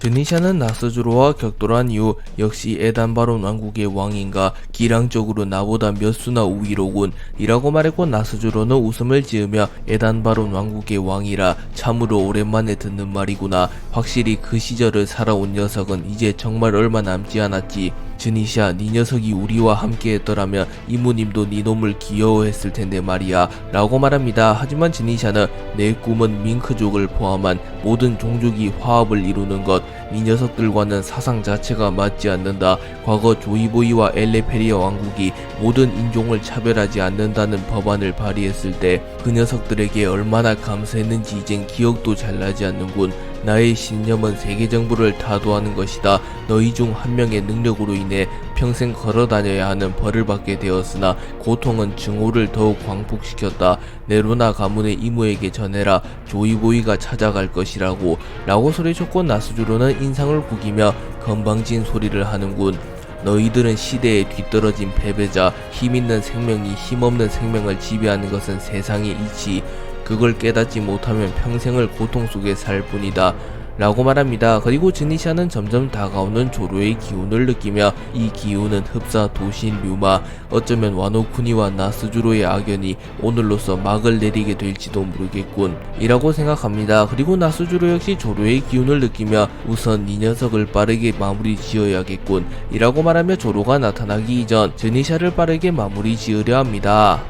드니샤는 나스주로와 격돌한 이후 역시 에단바론 왕국의 왕인가 기량적으로 나보다 몇 수나 우위로군 이라고 말했고 나스주로는 웃음을 지으며 에단바론 왕국의 왕이라 참으로 오랜만에 듣는 말이구나. 확실히 그 시절을 살아온 녀석은 이제 정말 얼마 남지 않았지 드니샤 네 녀석이 우리와 함께 했더라면 이모님도 네 놈을 귀여워했을 텐데 말이야 라고 말합니다 하지만 드니샤는 내 꿈은 밍크족을 포함한 모든 종족이 화합을 이루는 것이 녀석들과는 사상 자체가 맞지 않는다. 과거 조이보이와 엘레페리아 왕국이 모든 인종을 차별하지 않는다는 법안을 발의했을 때 그 녀석들에게 얼마나 감사했는지 이젠 기억도 잘 나지 않는군. 나의 신념은 세계 정부를 타도하는 것이다. 너희 중 한 명의 능력으로 인해 평생 걸어 다녀야 하는 벌을 받게 되었으나 고통은 증오를 더욱 광폭시켰다. 네로나 가문의 이모에게 전해라. 조이보이가 찾아갈 것이라고. 라고 소리쳤고 나스주로는 인상을 구기며 건방진 소리를 하는군. 너희들은 시대에 뒤떨어진 패배자, 힘있는 생명이 힘없는 생명을 지배하는 것은 세상의 이치. 그걸 깨닫지 못하면 평생을 고통 속에 살 뿐이다. 라고 말합니다. 그리고 드니샤는 점점 다가오는 조로의 기운을 느끼며 이 기운은 흡사 도신 류마 어쩌면 와노쿠니와 나스주로의 악연이 오늘로서 막을 내리게 될지도 모르겠군 이라고 생각합니다. 그리고 나스주로 역시 조로의 기운을 느끼며 우선 이 녀석을 빠르게 마무리 지어야겠군 이라고 말하며 조로가 나타나기 이전 드니샤를 빠르게 마무리 지으려 합니다.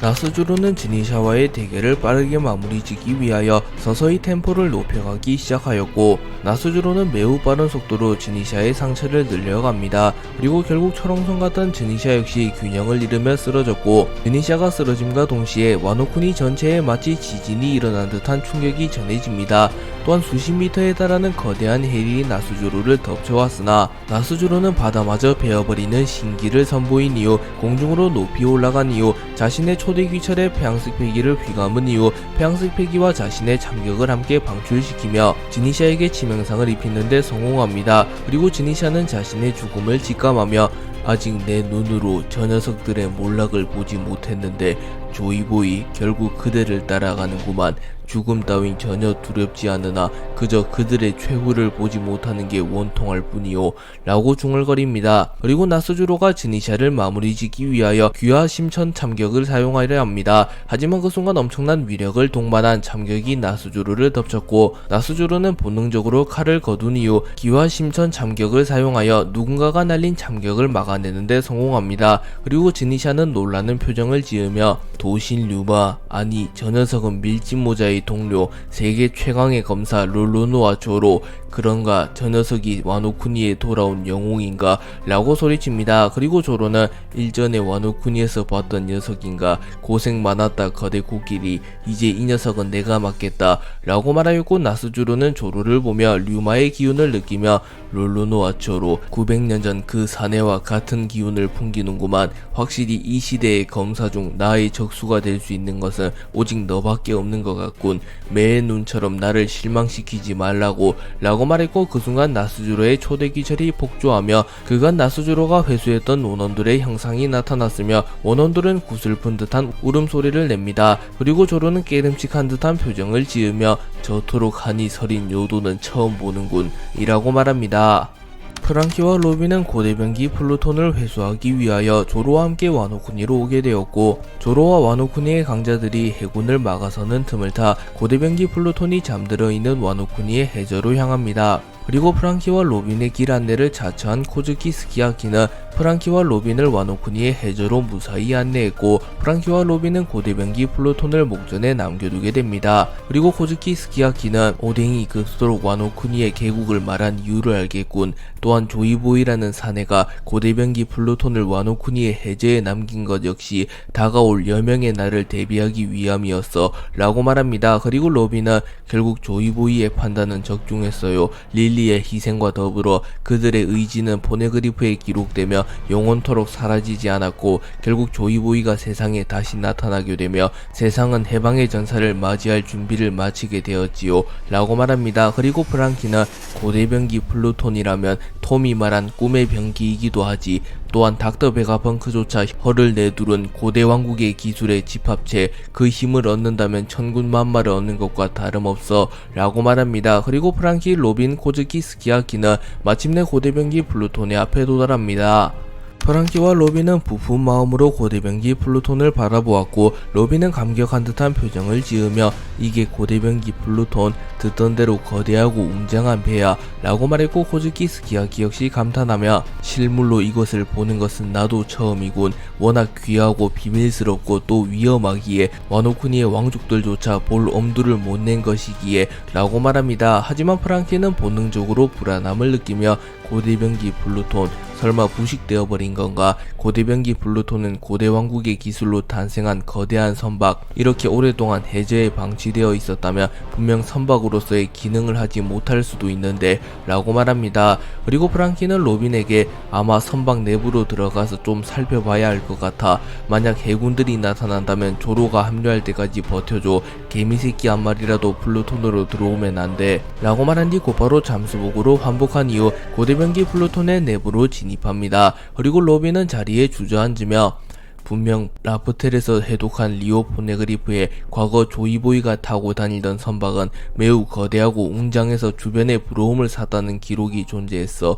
나스주로는 지니샤와의 대결을 빠르게 마무리 지기 위하여 서서히 템포를 높여가기 시작하였고 나스주로는 매우 빠른 속도로 지니샤의 상처를 늘려갑니다. 그리고 결국 철옹성 같던 지니샤 역시 균형을 잃으며 쓰러졌고 지니샤가 쓰러짐과 동시에 와노쿠니 전체에 마치 지진이 일어난 듯한 충격이 전해집니다. 또한 수십 미터에 달하는 거대한 해일이 나스주로를 덮쳐왔으나 나스주로는 바다마저 베어버리는 신기를 선보인 이후 공중으로 높이 올라간 이후 자신의 초대 귀철의 폐양식 폐기를 휘감은 이후 폐양식 폐기와 자신의 참격을 함께 방출시키며 지니샤에게 치명상을 입히는데 성공합니다. 그리고 지니샤는 자신의 죽음을 직감하며 아직 내 눈으로 저 녀석들의 몰락을 보지 못했는데 조이보이 결국 그대를 따라가는구만 죽음 따윈 전혀 두렵지 않으나 그저 그들의 최후를 보지 못하는 게 원통할 뿐이요 라고 중얼거립니다. 그리고 나스주로가 지니샤를 마무리 짓기 위하여 귀화 심천 참격을 사용하려 합니다. 하지만 그 순간 엄청난 위력을 동반한 참격이 나스주로를 덮쳤고 나스주로는 본능적으로 칼을 거둔 이후 기화 심천 참격을 사용하여 누군가가 날린 참격을 막아내는데 성공합니다. 그리고 지니샤는 놀라는 표정을 지으며 도신 류마 아니 저 녀석은 밀짚 모자 의 동료 세계 최강의 검사 롤로노와 조로 그런가 저 녀석이 와노쿠니에 돌아온 영웅인가? 라고 소리칩니다. 그리고 조로는 일전에 와노쿠니에서 봤던 녀석인가? 고생 많았다 거대 코끼리. 이제 이 녀석은 내가 맡겠다. 라고 말하였고 나스주로는 조로를 보며 류마의 기운을 느끼며 롤로노와 조로 900년 전 그 사내와 같은 기운을 풍기는구만. 확실히 이 시대의 검사 중 나의 적수가 될 수 있는 것은 오직 너밖에 없는 것 같군. 매의 눈처럼 나를 실망시키지 말라고 라고 말했고 그 순간 나스주로의 초대 기절이 폭주하며 그간 나스주로가 회수했던 원원들의 형상이 나타났으며 원원들은 구슬픈 듯한 울음소리를 냅니다. 그리고 조로는 깨름칙한 듯한 표정을 지으며 저토록 한이 서린 요도는 처음 보는군 이라고 말합니다. 프랑키와 로빈은 고대병기 플루톤을 회수하기 위하여 조로와 함께 와노쿠니로 오게 되었고 조로와 와노쿠니의 강자들이 해군을 막아서는 틈을 타 고대병기 플루톤이 잠들어 있는 와노쿠니의 해저로 향합니다. 그리고 프랑키와 로빈의 길 안내를 자처한 코즈키 스키야키는 프랑키와 로빈을 와노쿠니의 해저로 무사히 안내했고 프랑키와 로빈은 고대병기 플루톤을 목전에 남겨두게 됩니다. 그리고 코즈키 스키야키는 오뎅이 그토록 와노쿠니의 개국을 말한 이유를 알겠군. 또한 조이보이라는 사내가 고대병기 플루톤을 와노쿠니의 해저에 남긴 것 역시 다가올 여명의 날을 대비하기 위함이었어 라고 말합니다. 그리고 로빈은 결국 조이보이의 판단은 적중했어요. 릴리의 희생과 더불어 그들의 의지는 포네그리프에 기록되며 영원토록 사라지지 않았고 결국 조이보이가 세상에 다시 나타나게 되며 세상은 해방의 전사를 맞이할 준비를 마치게 되었지요 라고 말합니다. 그리고 프랑키는 고대 병기 플루톤이라면 톰이 말한 꿈의 병기이기도 하지 또한 닥터 베가 펑크조차 혀를 내두른 고대 왕국의 기술에 집합체 그 힘을 얻는다면 천군 만마를 얻는 것과 다름없어 라고 말합니다. 그리고 프랑키 로빈 코즈키 스키아키는 마침내 고대병기 플루톤의 앞에 도달합니다. 프랑키와 로빈은 부푼 마음으로 고대병기 플루톤을 바라보았고 로빈은 감격한 듯한 표정을 지으며 이게 고대병기 플루톤 듣던 대로 거대하고 웅장한 배야 라고 말했고 코즈키 스키야키 역시 감탄하며 실물로 이것을 보는 것은 나도 처음이군 워낙 귀하고 비밀스럽고 또 위험하기에 와노쿠니의 왕족들조차 볼 엄두를 못 낸 것이기에 라고 말합니다. 하지만 프랑키는 본능적으로 불안함을 느끼며 고대병기 플루톤 설마 부식되어 버린 건가? 고대병기 플루톤은 고대 왕국의 기술로 탄생한 거대한 선박. 이렇게 오랫동안 해저에 방치되어 있었다면 분명 선박으로서의 기능을 하지 못할 수도 있는데 라고 말합니다. 그리고 프랑키는 로빈에게 아마 선박 내부로 들어가서 좀 살펴봐야 할 것 같아. 만약 해군들이 나타난다면 조로가 합류할 때까지 버텨줘. 개미새끼 한 마리라도 플루톤으로 들어오면 안 돼. 라고 말한 뒤 곧바로 잠수복으로 환복한 이후 고대병기 플루톤의 내부로 진 입합니다. 그리고 로빈은 자리에 주저앉으며 분명 라프텔에서 해독한 리오 포네그리프의 과거 조이보이가 타고 다니던 선박은 매우 거대하고 웅장해서 주변에 부러움을 샀다는 기록이 존재했어.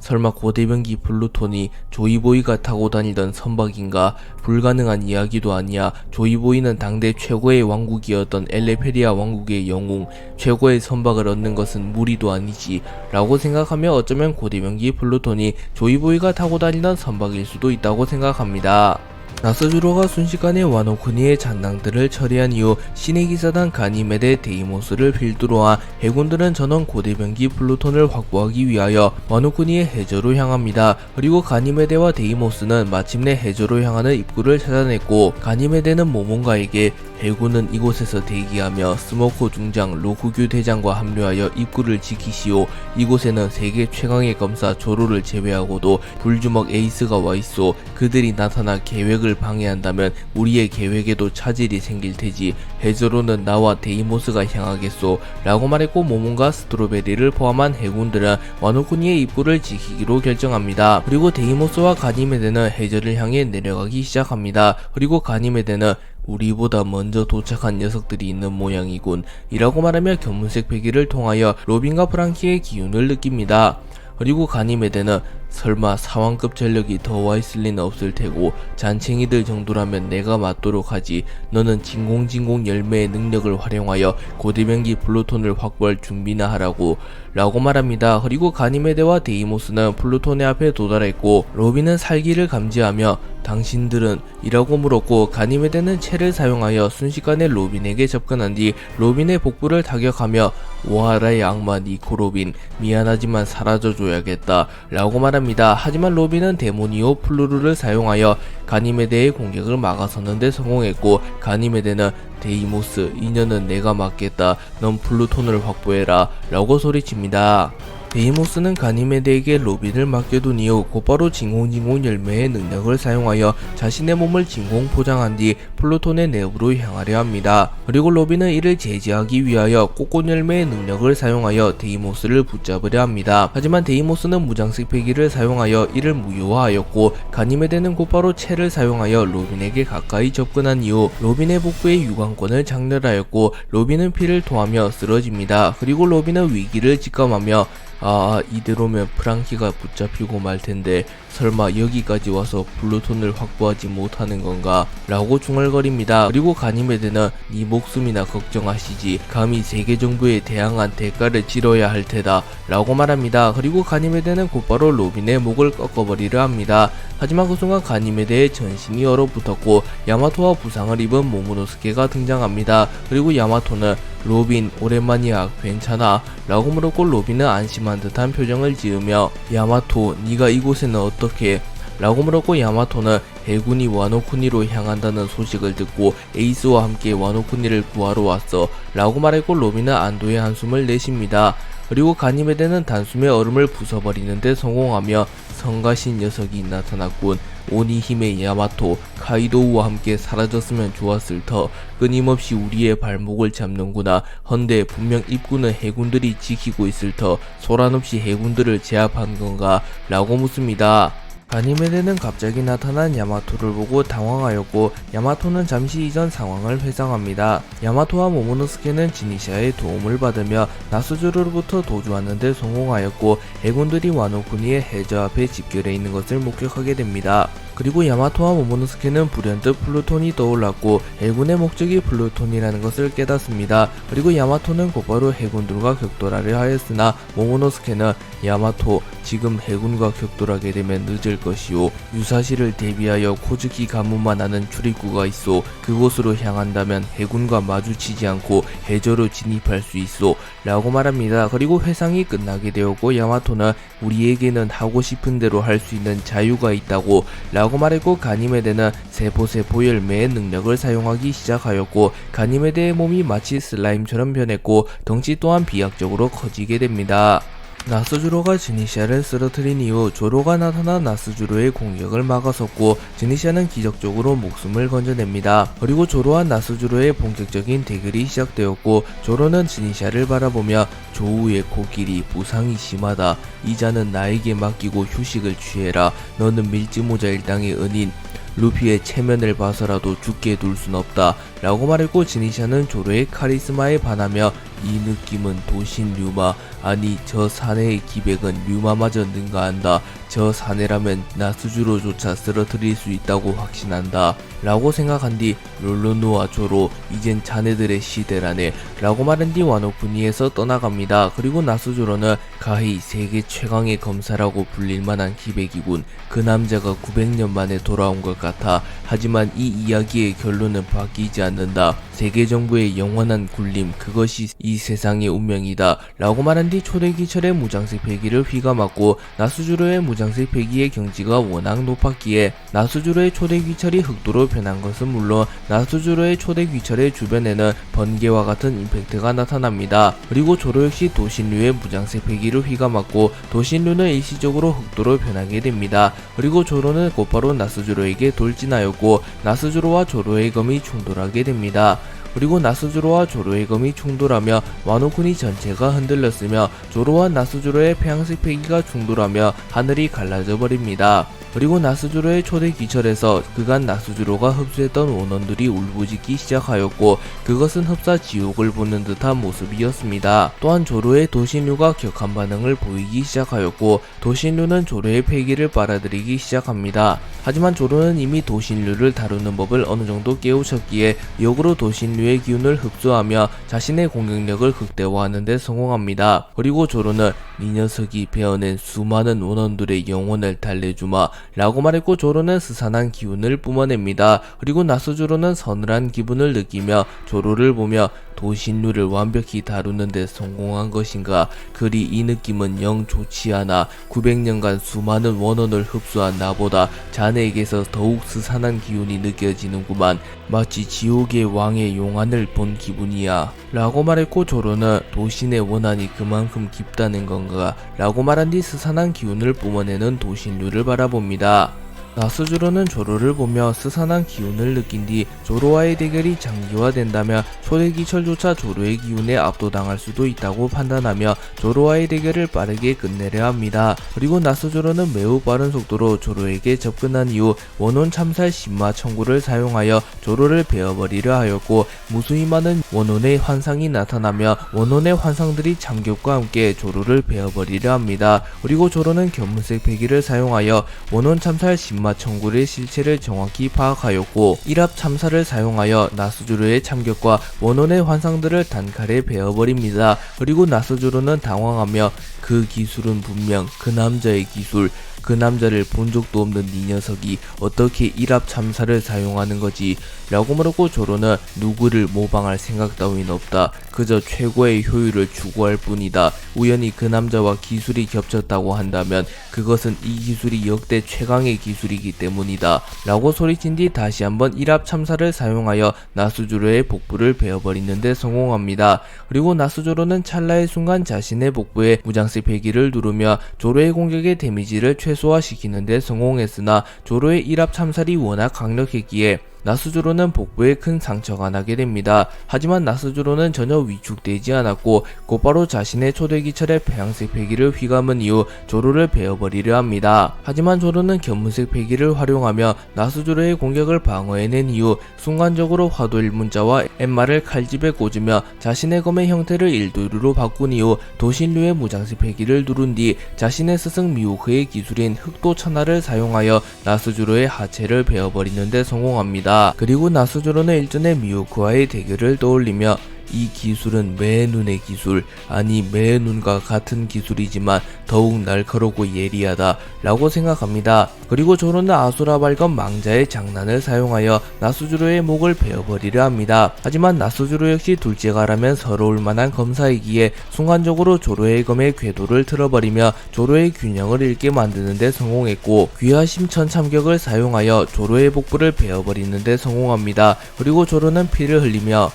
설마 고대병기 플루톤이 조이보이가 타고 다니던 선박인가? 불가능한 이야기도 아니야. 조이보이는 당대 최고의 왕국이었던 엘레페리아 왕국의 영웅, 최고의 선박을 얻는 것은 무리도 아니지. 라고 생각하며 어쩌면 고대병기 플루톤이 조이보이가 타고 다니던 선박일 수도 있다고 생각합니다. 나스주로가 순식간에 와노쿠니의 잔당들을 처리한 이후 신의 기사단 가니메데 데이모스를 필두로 한 해군들은 전원 고대병기 플루톤을 확보하기 위하여 와노쿠니의 해저로 향합니다. 그리고 가니메데와 데이모스는 마침내 해저로 향하는 입구를 찾아냈고 가니메데는 모몬가에게 해군은 이곳에서 대기하며 스모코 중장 로쿠규 대장과 합류하여 입구를 지키시오. 이곳에는 세계 최강의 검사 조로를 제외하고도 불주먹 에이스가 와 있어. 그들이 나타나 계획을 방해한다면 우리의 계획에도 차질이 생길 테지. 해저로는 나와 데이모스가 향하겠소. 라고 말했고 모몬과 스트로베리를 포함한 해군들은 와노쿠니의 입구를 지키기로 결정합니다. 그리고 데이모스와 가니메데는 해저를 향해 내려가기 시작합니다. 그리고 가니메데는 우리보다 먼저 도착한 녀석들이 있는 모양이군. 이라고 말하며 견문색 배기를 통하여 로빈과 프랑키의 기운을 느낍니다. 그리고 가니메데는 설마 사왕급 전력이 더 와 있을 리는 없을 테고 잔챙이들 정도라면 내가 맞도록 하지 너는 진공진공 열매의 능력을 활용하여 고대병기 플루톤을 확보할 준비나 하라고 라고 말합니다. 그리고 가니메데와 데이모스는 플루톤의 앞에 도달했고 로빈은 살기를 감지하며 당신들은 이라고 물었고 가니메데는 채를 사용하여 순식간에 로빈에게 접근한 뒤 로빈의 복부를 타격하며 오하라의 악마 니코 로빈 미안하지만 사라져줘야겠다 라고 말합니다. 하지만 로빈은 데모니오 플루르를 사용하여 가니메데의 공격을 막아서는데 성공했고 가니메데는 데이모스 이년은 내가 맡겠다. 넌 플루톤을 확보해라. 라고 소리칩니다. 데이모스는 가니메데에게 로빈을 맡겨둔 이후 곧바로 진공진공 열매의 능력을 사용하여 자신의 몸을 진공 포장한 뒤 플루톤의 내부로 향하려 합니다. 그리고 로빈은 이를 제지하기 위하여 꽃꽃 열매의 능력을 사용하여 데이모스를 붙잡으려 합니다. 하지만 데이모스는 무장색 패기를 사용하여 이를 무효화하였고 가니메데는 곧바로 채를 사용하여 로빈에게 가까이 접근한 이후 로빈의 복부의 유관권을 장렬하였고 로빈은 피를 토하며 쓰러집니다. 그리고 로빈은 위기를 직감하며 아 이대로면 프랑키가 붙잡히고 말 텐데 설마 여기까지 와서 블루톤을 확보하지 못하는 건가? 라고 중얼거립니다. 그리고 가니메데는 네 목숨이나 걱정하시지. 감히 세계 정부에 대항한 대가를 치러야 할 테다. 라고 말합니다. 그리고 가니메데는 곧바로 로빈의 목을 꺾어버리려 합니다. 하지만 그 순간 가니메데의 전신이 얼어붙었고 야마토와 부상을 입은 모모노스케가 등장합니다. 그리고 야마토는 로빈 오랜만이야 괜찮아? 라고 물었고 로빈은 안심한 듯한 표정을 지으며 야마토 네가 이곳에는 어 떻게 라고 물었고 야마토는 해군이 와노쿠니로 향한다는 소식을 듣고 에이스와 함께 와노쿠니를 구하러 왔어 라고 말했고 로빈은 안도의 한숨을 내쉽니다 그리고 가니메데는 단숨에 얼음을 부숴버리는데 성공하며 성가신 녀석이 나타났군. 오니 힘의 야마토, 카이도우와 함께 사라졌으면 좋았을 터. 끊임없이 우리의 발목을 잡는구나. 헌데 분명 입구는 해군들이 지키고 있을 터. 소란없이 해군들을 제압한 건가? 라고 묻습니다. 가니메데는 갑자기 나타난 야마토를 보고 당황하였고 야마토는 잠시 이전 상황을 회상합니다. 야마토와 모모노스케는 지니샤의 도움을 받으며 나스주로로부터 도주하는 데 성공하였고 해군들이 와노쿠니의 해저 앞에 집결해 있는 것을 목격하게 됩니다. 그리고 야마토와 모모노스케는 불현듯 플루톤이 떠올랐고 해군의 목적이 플루톤이라는 것을 깨닫습니다. 그리고 야마토는 곧바로 해군들과 격돌하려 하였으나 모모노스케는 야마토 지금 해군과 격돌하게 되면 늦을 것이오 유사시를 대비하여 코즈키 가문만 아는 출입구가 있어 그곳으로 향한다면 해군과 마주치지 않고 해저로 진입할 수 있어 라고 말합니다. 그리고 회상이 끝나게 되었고 야마토는 우리에게는 하고 싶은 대로 할 수 있는 자유가 있다고 라고 말했고 가니메데는 세포세포 열매의 능력을 사용하기 시작하였고 가니메데의 몸이 마치 슬라임처럼 변했고 덩치 또한 비약적으로 커지게 됩니다. 나스주로가 지니시아를 쓰러뜨린 이후 조로가 나타나 나스주로의 공격을 막아섰고 지니시아는 기적적으로 목숨을 건져냅니다. 그리고 조로와 나스주로의 본격적인 대결이 시작되었고 조로는 지니시아를 바라보며 조우의 코끼리 부상이 심하다. 이자는 나에게 맡기고 휴식을 취해라. 너는 밀지모자 일당의 은인 루피의 체면을 봐서라도 죽게 둘 순 없다. 라고 말했고 지니샤는 조로의 카리스마에 반하며 이 느낌은 도신 류마 아니 저 사내의 기백은 류마마저 능가한다. 저 사내라면 나스주로조차 쓰러뜨릴 수 있다고 확신한다. 라고 생각한 뒤 롤로누와 조로 이젠 자네들의 시대라네 라고 말한 뒤 와노쿠니에서 떠나갑니다. 그리고 나스주로는 가히 세계 최강의 검사라고 불릴 만한 기백이군. 그 남자가 900년 만에 돌아온 것 같아. 하지만 이 이야기의 결론은 바뀌지 않는다. 세계 정부의 영원한 굴림 그것이 이 세상의 운명이다. 라고 말한 뒤 초대기철의 무장색 폐기를 휘감았고 나스주로의 무장색 폐기의 경지가 워낙 높았기에 나스주로의 초대귀철이 흑도로 변한 것은 물론 나스주로의 초대귀철의 주변에는 번개와 같은 임팩트가 나타납니다. 그리고 조로 역시 도신류의 무장색 폐기를 휘감았고 도신류는 일시적으로 흑도로 변하게 됩니다. 그리고 조로는 곧바로 나스주로에게 돌진하였고 나스주로와 조로의 검이 충돌하게 됩니다. 그리고 나스주로와 조로의 검이 충돌하며 와노쿠니 전체가 흔들렸으며 조로와 나스주로의 폐양색 폐기가 충돌하며 하늘이 갈라져 버립니다. 그리고 나스주로의 초대 기철에서 그간 나스주로가 흡수했던 원원들이 울부짖기 시작하였고 그것은 흡사 지옥을 보는 듯한 모습이었습니다. 또한 조로의 도신류가 격한 반응을 보이기 시작하였고 도신류는 조로의 폐기를 빨아들이기 시작합니다. 하지만 조로는 이미 도신류를 다루는 법을 어느 정도 깨우쳤기에 역으로 도신류의 기운을 흡수하며 자신의 공격력을 극대화하는 데 성공합니다. 그리고 조로는 이 녀석이 베어낸 수많은 원원들의 영혼을 달래주마 라고 말했고 조로는 스산한 기운을 뿜어냅니다. 그리고 나스조로는 서늘한 기분을 느끼며 조로를 보며 도신류를 완벽히 다루는 데 성공한 것인가? 그리 이 느낌은 영 좋지 않아. 900년간 수많은 원원을 흡수한 나보다 자네에게서 더욱 스산한 기운이 느껴지는구만. 마치 지옥의 왕의 용안을 본 기분이야. 라고 말했고 조로는 도신의 원한이 그만큼 깊다는 건가? 라고 말한 뒤 스산한 기운을 뿜어내는 도신류를 바라봅니다. 나스주로는 조로를 보며 스산한 기운을 느낀 뒤 조로와의 대결이 장기화된다면 초대기철조차 조로의 기운에 압도당할 수도 있다고 판단하며 조로와의 대결을 빠르게 끝내려 합니다. 그리고 나스주로는 매우 빠른 속도로 조로에게 접근한 이후 원혼 참살 신마 청구를 사용하여 조로를 베어버리려 하였고 무수히 많은 원혼의 환상이 나타나며 원혼의 환상들이 참격과 함께 조로를 베어버리려 합니다. 그리고 조로는 견문색 배기를 사용하여 원혼 참살 신마 청구의 실체를 정확히 파악하였고 일합 참사를 사용하여 나스주로의 참격과 원혼의 환상들을 단칼에 베어버립니다. 그리고 나스주로는 당황하며 그 기술은 분명 그 남자의 기술 그 남자를 본 적도 없는 이 녀석이 어떻게 일합 참사를 사용하는 거지 라고 물었고 조로는 누구를 모방할 생각 따윈 없다 그저 최고의 효율을 추구할 뿐이다. 우연히 그 남자와 기술이 겹쳤다고 한다면 그것은 이 기술이 역대 최강의 기술이기 때문이다. 라고 소리친 뒤 다시 한번 일합 참사를 사용하여 나스주로의 복부를 베어버리는데 성공합니다. 그리고 나스조로는 찰나의 순간 자신의 복부에 무장색 배기를 누르며 조로의 공격의 데미지를 최소화시키는데 성공했으나 조로의 일합 참살이 워낙 강력했기에 나스주로는 복부에 큰 상처가 나게 됩니다. 하지만 나스주로는 전혀 위축되지 않았고 곧바로 자신의 초대 기철의 폐양색 패기를 휘감은 이후 조로를 베어버리려 합니다. 하지만 조로는 견문색 패기를 활용하며 나스주로의 공격을 방어해낸 이후 순간적으로 화도 일문자와 엠마를 칼집에 꽂으며 자신의 검의 형태를 일도류로 바꾼 이후 도신류의 무장색 패기를 누른 뒤 자신의 스승 미우크의 기술인 흑도 천하를 사용하여 나스주로의 하체를 베어버리는 데 성공합니다. 그리고 나스주로는 일전에 미우크와의 대결을 떠올리며 이 기술은 매눈의 기술, 아니 매눈과 같은 기술이지만 더욱 날카롭고 예리하다 라고 생각합니다. 그리고 조로는 아수라 발검 망자의 장난을 사용하여 나스주로의 목을 베어버리려 합니다. 하지만 나스주로 역시 둘째가라면 서러울 만한 검사이기에 순간적으로 조로의 검의 궤도를 틀어버리며 조로의 균형을 잃게 만드는 데 성공했고 귀하 심 천 참격을 사용하여 조로의 복부를 베어버리는 데 성공합니다. 그리고 조로는 피를 흘리며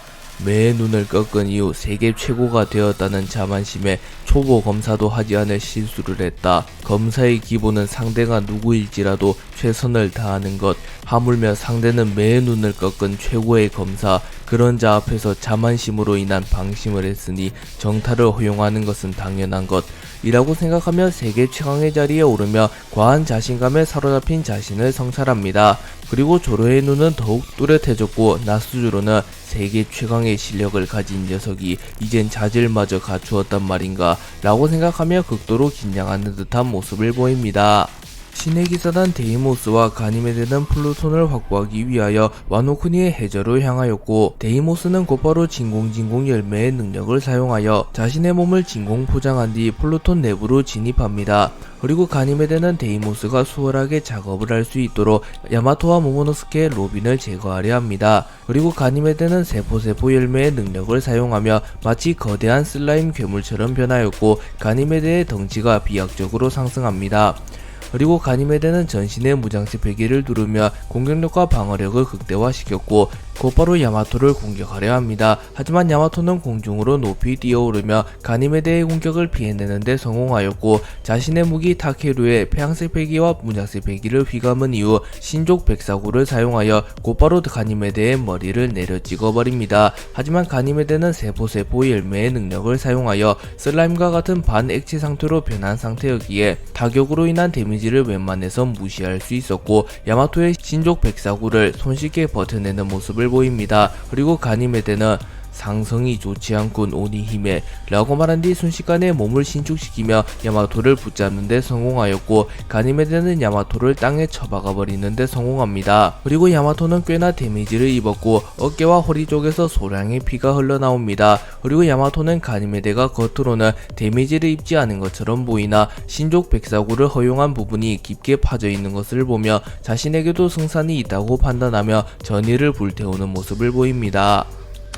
매의 눈을 꺾은 이후 세계 최고가 되었다는 자만심에 초보 검사도 하지 않을 실수를 했다. 검사의 기본은 상대가 누구일지라도 최선을 다하는 것. 하물며 상대는 매의 눈을 꺾은 최고의 검사. 그런 자 앞에서 자만심으로 인한 방심을 했으니 정타를 허용하는 것은 당연한 것. 이라고 생각하며 세계 최강의 자리에 오르며 과한 자신감에 사로잡힌 자신을 성찰합니다. 그리고 조로의 눈은 더욱 뚜렷해졌고 나스주로는 세계 최강의 실력을 가진 녀석이 이젠 자질마저 갖추었단 말인가 라고 생각하며 극도로 긴장하는 듯한 모습을 보입니다. 신의 기사단 데이모스와 가니메데는 플루톤을 확보하기 위하여 와노쿠니의 해저로 향하였고 데이모스는 곧바로 진공진공 열매의 능력을 사용하여 자신의 몸을 진공 포장한 뒤 플루톤 내부로 진입합니다. 그리고 가니메데는 데이모스가 수월하게 작업을 할 수 있도록 야마토와 모모노스케의 로빈을 제거하려 합니다. 그리고 가니메데는 세포세포 열매의 능력을 사용하며 마치 거대한 슬라임 괴물처럼 변하였고 가니메데의 덩치가 비약적으로 상승합니다. 그리고 가니메데는 전신의 무장식 배기를 누르며 공격력과 방어력을 극대화시켰고 곧바로 야마토를 공격하려 합니다. 하지만 야마토는 공중으로 높이 뛰어오르며 가니메데의 공격을 피해내는데 성공하였고 자신의 무기 타케루의 폐양색 배기와 무장색 배기를 휘감은 이후 신족 백사구를 사용하여 곧바로 가니메데의 머리를 내려 찍어버립니다. 하지만 가니메데는 세포세포 열매의 능력을 사용하여 슬라임과 같은 반액체 상태로 변한 상태였기에 타격으로 인한 데미지를 웬만해서 무시할 수 있었고 야마토의 신족 백사구를 손쉽게 버텨내는 모습을 보입니다. 그리고 가니메데는 상성이 좋지 않군 오니히메 라고 말한 뒤 순식간에 몸을 신축시키며 야마토를 붙잡는 데 성공하였고 가니메데는 야마토를 땅에 처박아 버리는데 성공합니다. 그리고 야마토는 꽤나 데미지를 입었고 어깨와 허리 쪽에서 소량의 피가 흘러나옵니다. 그리고 야마토는 가니메데가 겉으로는 데미지를 입지 않은 것처럼 보이나 신족 백사구를 허용한 부분이 깊게 파져 있는 것을 보며 자신에게도 승산이 있다고 판단하며 전의를 불태우는 모습을 보입니다.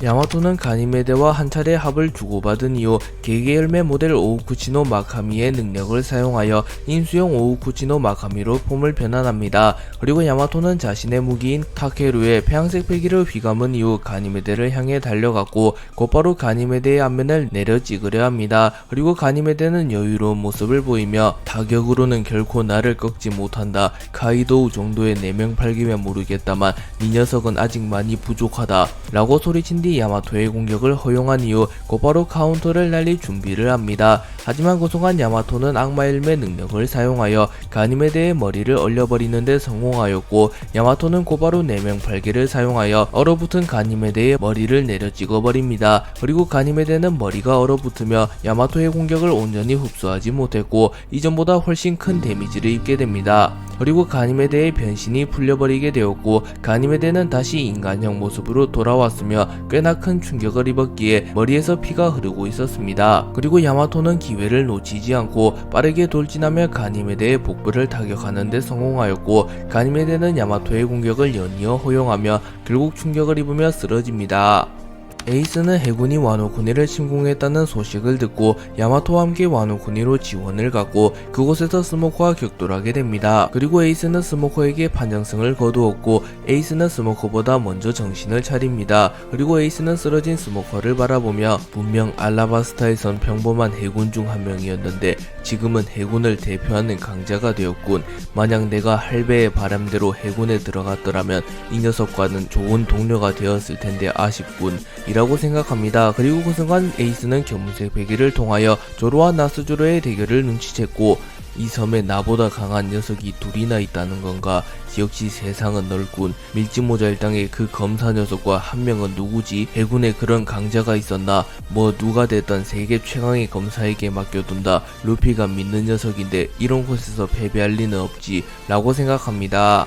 야마토는 가니메데와 한 차례 합을 주고받은 이후 개개 열매 모델 오우쿠치노 마카미의 능력을 사용하여 인수형 오우쿠치노 마카미로 폼을 변환합니다. 그리고 야마토는 자신의 무기인 타케루의 폐양색 패기를 휘감은 이후 가니메데를 향해 달려갔고 곧바로 가니메데의 앞면을 내려 찍으려 합니다. 그리고 가니메데는 여유로운 모습을 보이며 타격으로는 결코 나를 꺾지 못한다. 카이도우 정도의 내명 팔기면 모르겠다만 이 녀석은 아직 많이 부족하다. 라고 소리친 뒤 야마토의 공격을 허용한 이후 곧바로 카운터를 날릴 준비를 합니다. 하지만 고송한 야마토는 악마 일매 능력을 사용하여 가니메데의 머리를 얼려버리는데 성공하였고 야마토는 곧바로 내명 팔개를 사용하여 얼어붙은 가니메데의 머리를 내려 찍어버립니다. 그리고 가니메데는 머리가 얼어붙으며 야마토의 공격을 온전히 흡수하지 못했고 이전보다 훨씬 큰 데미지를 입게 됩니다. 그리고 가니메데의 변신이 풀려버리게 되었고 가니메데는 다시 인간형 모습으로 돌아왔으며 꽤나 큰 충격을 입었기에 머리에서 피가 흐르고 있었습니다. 그리고 야마토는 기회를 놓치지 않고 빠르게 돌진하며 가니메데의 복부를 타격하는 데 성공하였고 가니메데는 야마토의 공격을 연이어 허용하며 결국 충격을 입으며 쓰러집니다. 에이스는 해군이 와노쿠니를 침공했다는 소식을 듣고 야마토와 함께 와노쿠니로 지원을 갖고 그곳에서 스모커와 격돌하게 됩니다. 그리고 에이스는 스모커에게 판정승을 거두었고 에이스는 스모커보다 먼저 정신을 차립니다. 그리고 에이스는 쓰러진 스모커를 바라보며 분명 알라바스타에선 평범한 해군 중 한 명이었는데 지금은 해군을 대표하는 강자가 되었군. 만약 내가 할배의 바람대로 해군에 들어갔더라면 이 녀석과는 좋은 동료가 되었을 텐데 아쉽군. 이라고 생각합니다. 그리고 그 순간 에이스는 견문색 베개를 통하여 조로와 나스조로의 대결을 눈치챘고 이 섬에 나보다 강한 녀석이 둘이나 있다는 건가? 역시 세상은 넓군. 밀짚모자 일당의 그 검사 녀석과 한 명은 누구지? 해군에 그런 강자가 있었나? 뭐 누가 됐던 세계 최강의 검사에게 맡겨둔다. 루피가 믿는 녀석인데 이런 곳에서 패배할 리는 없지. 라고 생각합니다.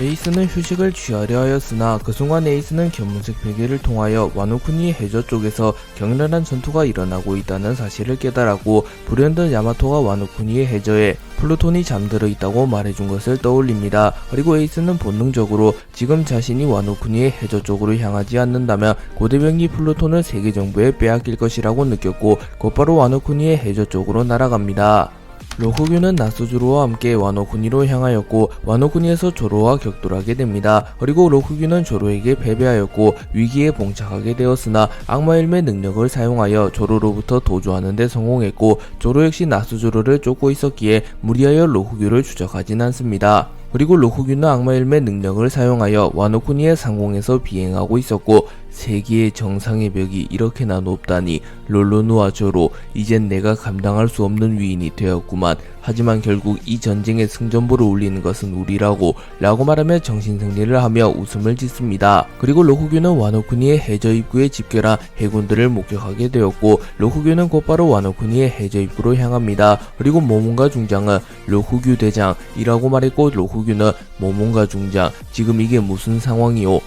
에이스는 휴식을 취하려 하였으나 그 순간 에이스는 견문색 베개를 통하여 와노쿠니 해저 쪽에서 격렬한 전투가 일어나고 있다는 사실을 깨달았고 불현듯 야마토가 와노쿠니의 해저에 플루톤이 잠들어 있다고 말해준 것을 떠올립니다. 그리고 에이스는 본능적으로 지금 자신이 와노쿠니의 해저 쪽으로 향하지 않는다면 고대병기 플루톤을 세계 정부에 빼앗길 것이라고 느꼈고 곧바로 와노쿠니의 해저 쪽으로 날아갑니다. 로쿠규는 나스주로와 함께 와노쿠니로 향하였고 와노쿠니에서 조로와 격돌하게 됩니다. 그리고 로쿠규는 조로에게 패배하였고 위기에 봉착하게 되었으나 악마일의 능력을 사용하여 조로로부터 도주하는 데 성공했고 조로 역시 나스주로를 쫓고 있었기에 무리하여 로쿠규를 추적하진 않습니다. 그리고 로쿠규는 악마일의 능력을 사용하여 와노쿠니의 상공에서 비행하고 있었고 세계의 정상의 벽이 이렇게나 높다니 롤로누와 조로 이젠 내가 감당할 수 없는 위인이 되었구만. 하지만 결국 이 전쟁의 승전보를 울리는 것은 우리라고 라고 말하며 정신승리를 하며 웃음을 짓습니다. 그리고 로쿠규는 와노쿠니의 해저 입구에 집결한 해군들을 목격하게 되었고 로쿠규는 곧바로 와노쿠니의 해저 입구로 향합니다. 그리고 모몬가 중장은 로쿠규 대장이라고 말했고 로쿠규는 모몬가 중장 지금 이게 무슨 상황이오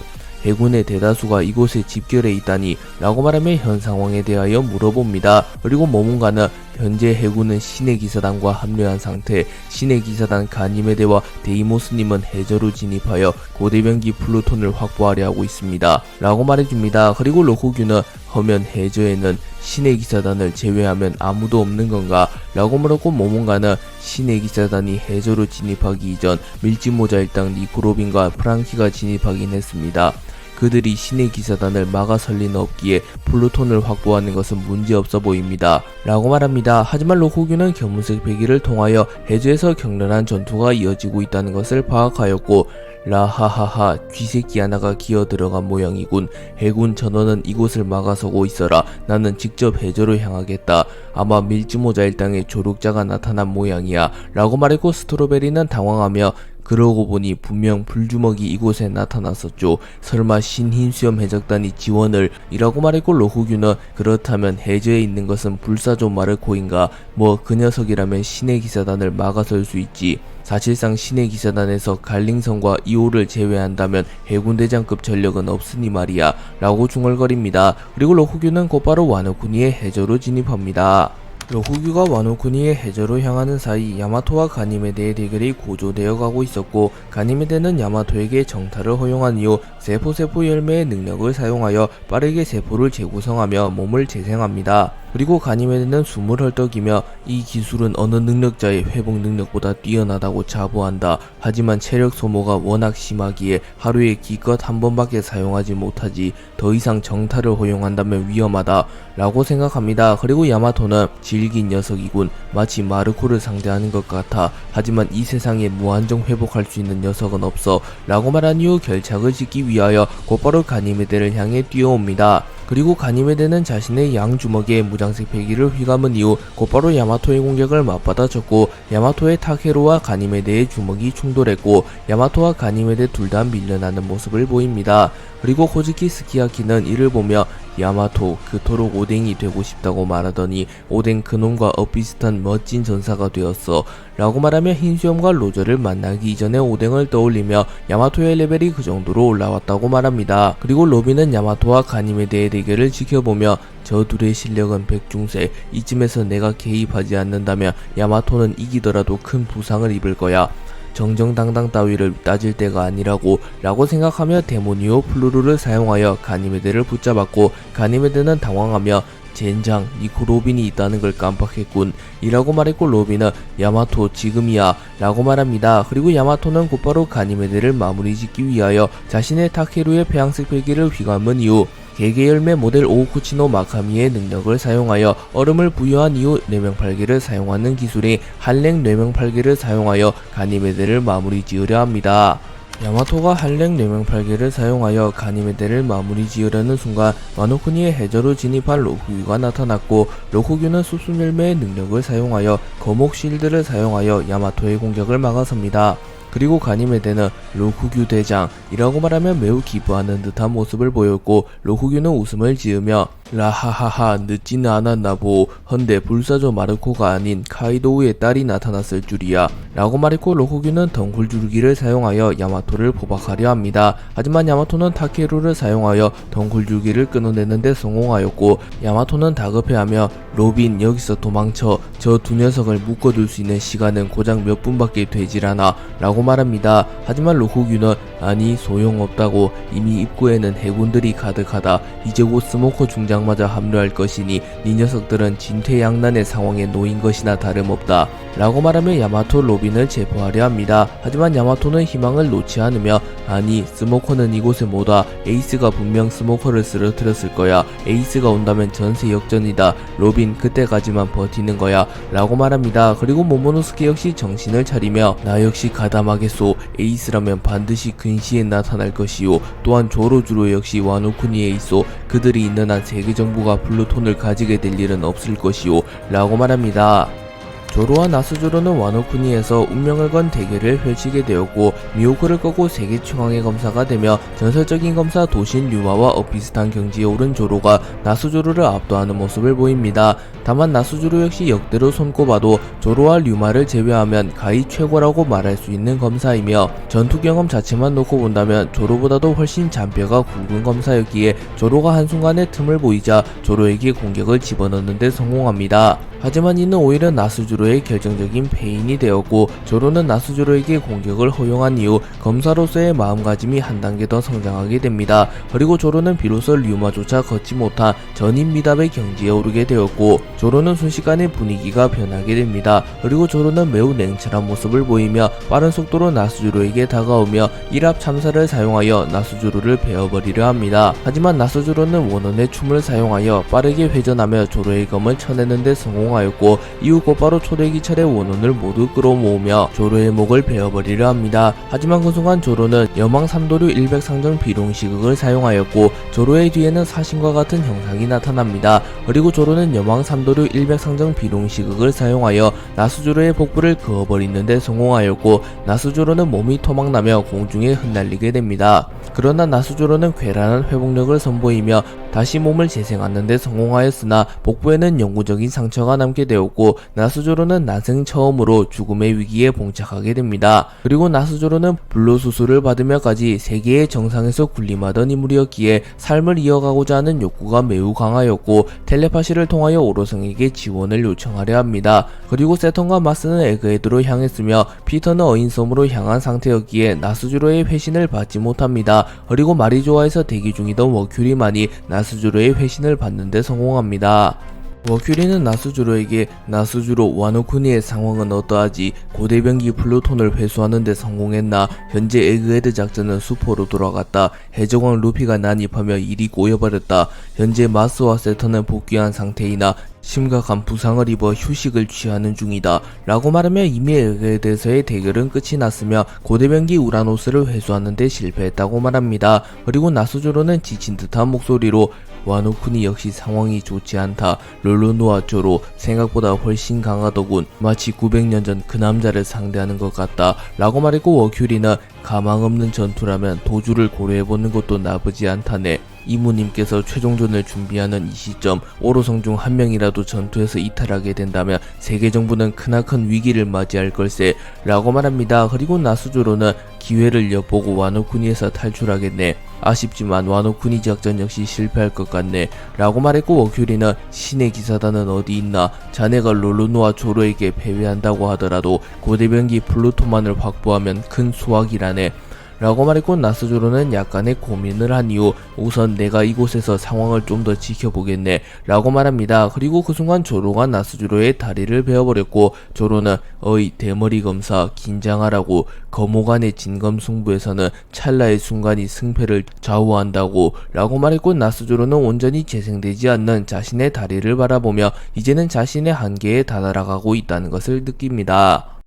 해군의 대다수가 이곳에 집결해 있다니 라고 말하며 현 상황에 대하여 물어봅니다. 그리고 모문가는 현재 해군은 신의 기사단과 합류한 상태 신의 기사단 가니메데와 데이모스님은 해저로 진입하여 고대병기 플루톤을 확보하려 하고 있습니다. 라고 말해줍니다. 그리고 로코규는 허면 해저에는 신의 기사단을 제외하면 아무도 없는 건가? 라고 물었고 모몬가는 신의 기사단이 해저로 진입하기 이전 밀짚모자 일당 니코로빈과 프랑키가 진입하긴 했습니다. 그들이 신의 기사단을 막아설 리는 없기에 플루톤을 확보하는 것은 문제없어 보입니다. 라고 말합니다. 하지만 로코규는 견문색 배기를 통하여 해저에서 격렬한 전투가 이어지고 있다는 것을 파악하였고 라하하하 쥐새끼 하나가 기어 들어간 모양이군 해군 전원은 이곳을 막아서고 있어라 나는 직접 해저로 향하겠다 아마 밀즈모자 일당의 조력자가 나타난 모양이야 라고 말했고 스트로베리는 당황하며 그러고 보니 분명 불주먹이 이곳에 나타났었죠. 설마 신흰수염 해적단이 지원을 이라고 말했고 로후규는 그렇다면 해저에 있는 것은 불사조 마르코인가 뭐 그 녀석이라면 신의 기사단을 막아설 수 있지. 사실상 신의 기사단에서 갈링성과 이오를 제외한다면 해군대장급 전력은 없으니 말이야 라고 중얼거립니다. 그리고 로후규는 곧바로 와노쿠니의 해저로 진입합니다. 로후규가 와노쿠니의 해저로 향하는 사이 야마토와 가니메데의 대결이 고조되어 가고 있었고 가니메데는 야마토에게 정탈을 허용한 이후 세포세포 열매의 능력을 사용하여 빠르게 세포를 재구성하며 몸을 재생합니다. 그리고 가니메데는 숨을 헐떡이며 이 기술은 어느 능력자의 회복 능력보다 뛰어나다고 자부한다. 하지만 체력 소모가 워낙 심하기에 하루에 기껏 한 번밖에 사용하지 못하지 더 이상 정탈을 허용한다면 위험하다 라고 생각합니다. 그리고 야마토는 질긴 녀석이군 마치 마르코를 상대하는 것 같아 하지만 이 세상에 무한정 회복할 수 있는 녀석은 없어 라고 말한 이후 결착을 짓기 위하여 곧바로 가니메데를 향해 뛰어옵니다. 그리고 가니메데는 자신의 양주먹에 무장색 배기를 휘감은 이후 곧바로 야마토의 공격을 맞받아쳤고 야마토의 타케로와 가니메데의 주먹이 충돌했고 야마토와 가니메데 둘 다 밀려나는 모습을 보입니다. 그리고 코즈키 스키야키는 이를 보며 야마토 그토록 오뎅이 되고 싶다고 말하더니 오뎅 그놈과 엇비슷한 멋진 전사가 되었어 라고 말하며 흰수염과 로저를 만나기 이전에 오뎅을 떠올리며 야마토의 레벨이 그 정도로 올라왔다고 말합니다. 그리고 로비는 야마토와 가니메데의 대결을 지켜보며 저 둘의 실력은 백중세 이쯤에서 내가 개입하지 않는다면 야마토는 이기더라도 큰 부상을 입을 거야 정정당당 따위를 따질 때가 아니라고 라고 생각하며 데모니오 플루루를 사용하여 가니메데를 붙잡았고 가니메데는 당황하며 젠장 니코 로빈이 있다는 걸 깜빡했군. 이라고 말했고 로빈은 야마토 지금이야. 라고 말합니다. 그리고 야마토는 곧바로 가니메데를 마무리 짓기 위하여 자신의 타케루의 폐양색 벨기를 휘감은 이후 개개 열매 모델 오쿠치노 마카미의 능력을 사용하여 얼음을 부여한 이후 뇌명팔기를 사용하는 기술인 한랭 뇌명팔기를 사용하여 가니메데를 마무리 지으려 합니다. 야마토가 한랭 뇌명팔기를 사용하여 가니메데를 마무리 지으려는 순간 와노쿠니의 해저로 진입한 로쿠규가 나타났고 로쿠규는 숲순열매의 능력을 사용하여 거목 실드를 사용하여 야마토의 공격을 막아섭니다. 그리고 가니메데는 로쿠규 대장이라고 말하며 매우 기뻐하는 듯한 모습을 보였고 로쿠규는 웃음을 지으며 라하하하 늦지는 않았나 보. 헌데 불사조 마르코가 아닌 카이도우의 딸이 나타났을 줄이야. 라고 말했고 로쿠규는 덩굴줄기를 사용하여 야마토를 포박하려 합니다. 하지만 야마토는 타케루를 사용하여 덩굴줄기를 끊어내는데 성공하였고 야마토는 다급해하며 로빈 여기서 도망쳐 저 두 녀석을 묶어둘 수 있는 시간은 고작 몇 분밖에 되질 않아 라고 말합니다. 하지만 로쿠규는 아니 소용없다고 이미 입구에는 해군들이 가득하다. 이제 곧 스모커 중장 마저 합류할 것이니 이 녀석들은 진퇴양난의 상황에 놓인 것이나 다름없다. 라고 말하며 야마토 로빈을 체포하려 합니다. 하지만 야마토는 희망을 놓지 않으며 아니 스모커는 이곳에 못 와 에이스가 분명 스모커를 쓰러뜨렸을 거야. 에이스가 온다면 전세 역전이다. 로빈 그때까지만 버티는 거야. 라고 말합니다. 그리고 모모노스케 역시 정신을 차리며 나 역시 가담하겠소. 에이스라면 반드시 근시에 나타날 것이요 또한 조로주로 역시 와노쿠니에 있어 그들이 있는 한 세계 정부가 플루톤을 가지게 될 일은 없을 것이요 라고 말합니다 조로와 나스조로는 와노쿠니에서 운명을 건 대결을 펼치게 되었고 미호크를 꺾고 세계 최강의 검사가 되며 전설적인 검사 도신 류마와 엇비슷한 경지에 오른 조로가 나스조로를 압도하는 모습을 보입니다. 다만 나스조로 역시 역대로 손꼽아도 조로와 류마를 제외하면 가히 최고라고 말할 수 있는 검사이며 전투 경험 자체만 놓고 본다면 조로보다도 훨씬 잔뼈가 굵은 검사였기에 조로가 한순간에 틈을 보이자 조로에게 공격을 집어넣는데 성공합니다. 하지만 이는 오히려 나스주로의 결정적인 패인이 되었고 조로는 나스주로에게 공격을 허용한 이후 검사로서의 마음가짐이 한 단계 더 성장하게 됩니다. 그리고 조로는 비로소 류마조차 걷지 못한 전인 미답의 경지에 오르게 되었고 조로는 순식간에 분위기가 변하게 됩니다. 그리고 조로는 매우 냉철한 모습을 보이며 빠른 속도로 나스주로에게 다가오며 일합 참사를 사용하여 나스주로를 베어버리려 합니다. 하지만 나스주로는 원원의 춤을 사용하여 빠르게 회전하며 조로의 검을 쳐내는데 성공 성공하였고 이후 곧바로 초대기철의 원혼을 모두 끌어모으며 조로의 목을 베어버리려 합니다. 하지만 그 순간 조로는 여망 삼도류 100상정 비룡시극을 사용하였고 조로의 뒤에는 사신과 같은 형상이 나타납니다. 그리고 조로는 여망 삼도류 100상정 비룡시극을 사용하여 나스조로의 복부를 그어버리는데 성공하였고 나스조로는 몸이 토막나며 공중에 흩날리게 됩니다. 그러나 나스조로는 괴란한 회복력을 선보이며 다시 몸을 재생하는데 성공하였으나 복부에는 영구적인 상처가 남게 되었고 나스조로는 난생 처음으로 죽음의 위기에 봉착하게 됩니다. 그리고 나스조로는 불로 수술을 받으며까지 세계의 정상에서 군림하던 인물이었기에 삶을 이어가고자 하는 욕구가 매우 강하였고 텔레파시를 통하여 오로성에게 지원을 요청하려 합니다. 그리고 세턴과 마스는 에그헤드로 향했으며 피터는 어인섬으로 향한 상태였기에 나스조로의 회신을 받지 못합니다. 그리고 마리조아에서 대기 중이던 워큐리만이 나 스주로의 회신을 받는데 성공합니다. 워큐리는 나스주로에게 나스주로 와노쿠니의 상황은 어떠하지? 고대병기 플루톤을 회수하는 데 성공했나? 현재 에그헤드 작전은 수포로 돌아갔다. 해적왕 루피가 난입하며 일이 꼬여버렸다. 현재 마스와 세터는 복귀한 상태이나 심각한 부상을 입어 휴식을 취하는 중이다 라고 말하며 이미 에그헤드에서의 대결은 끝이 났으며 고대병기 우라노스를 회수하는 데 실패했다고 말합니다. 그리고 나스주로는 지친 듯한 목소리로 와노쿠니 역시 상황이 좋지 않다. 롤로누아조로 생각보다 훨씬 강하더군. 마치 900년 전 그 남자를 상대하는 것 같다. 라고 말했고 워큐리는 가망 없는 전투라면 도주를 고려해보는 것도 나쁘지 않다네. 이모님께서 최종전을 준비하는 이 시점 오로성 중 한 명이라도 전투에서 이탈하게 된다면 세계 정부는 크나큰 위기를 맞이할 걸세 라고 말합니다. 그리고 나수조로는 기회를 엿보고 와노쿠니에서 탈출하겠네. 아쉽지만 와노쿠니 작전 역시 실패할 것 같네. 라고 말했고 워큐리는 신의 기사단은 어디 있나? 자네가 롤루노와 조로에게 패배한다고 하더라도 고대병기 플루토만을 확보하면 큰 수확이라네. 라고 말했고 나스조로는 약간의 고민을 한 이후 우선 내가 이곳에서 상황을 좀 더 지켜보겠네 라고 말합니다. 그리고 그 순간 조로가 나스조로의 다리를 베어버렸고 조로는 어이 대머리 검사 긴장하라고 거모간의 진검승부에서는 찰나의 순간이 승패를 좌우한다고 라고 말했고 나스조로는 온전히 재생되지 않는 자신의 다리를 바라보며 이제는 자신의 한계에 다다라가고 있다는 것을 느낍니다.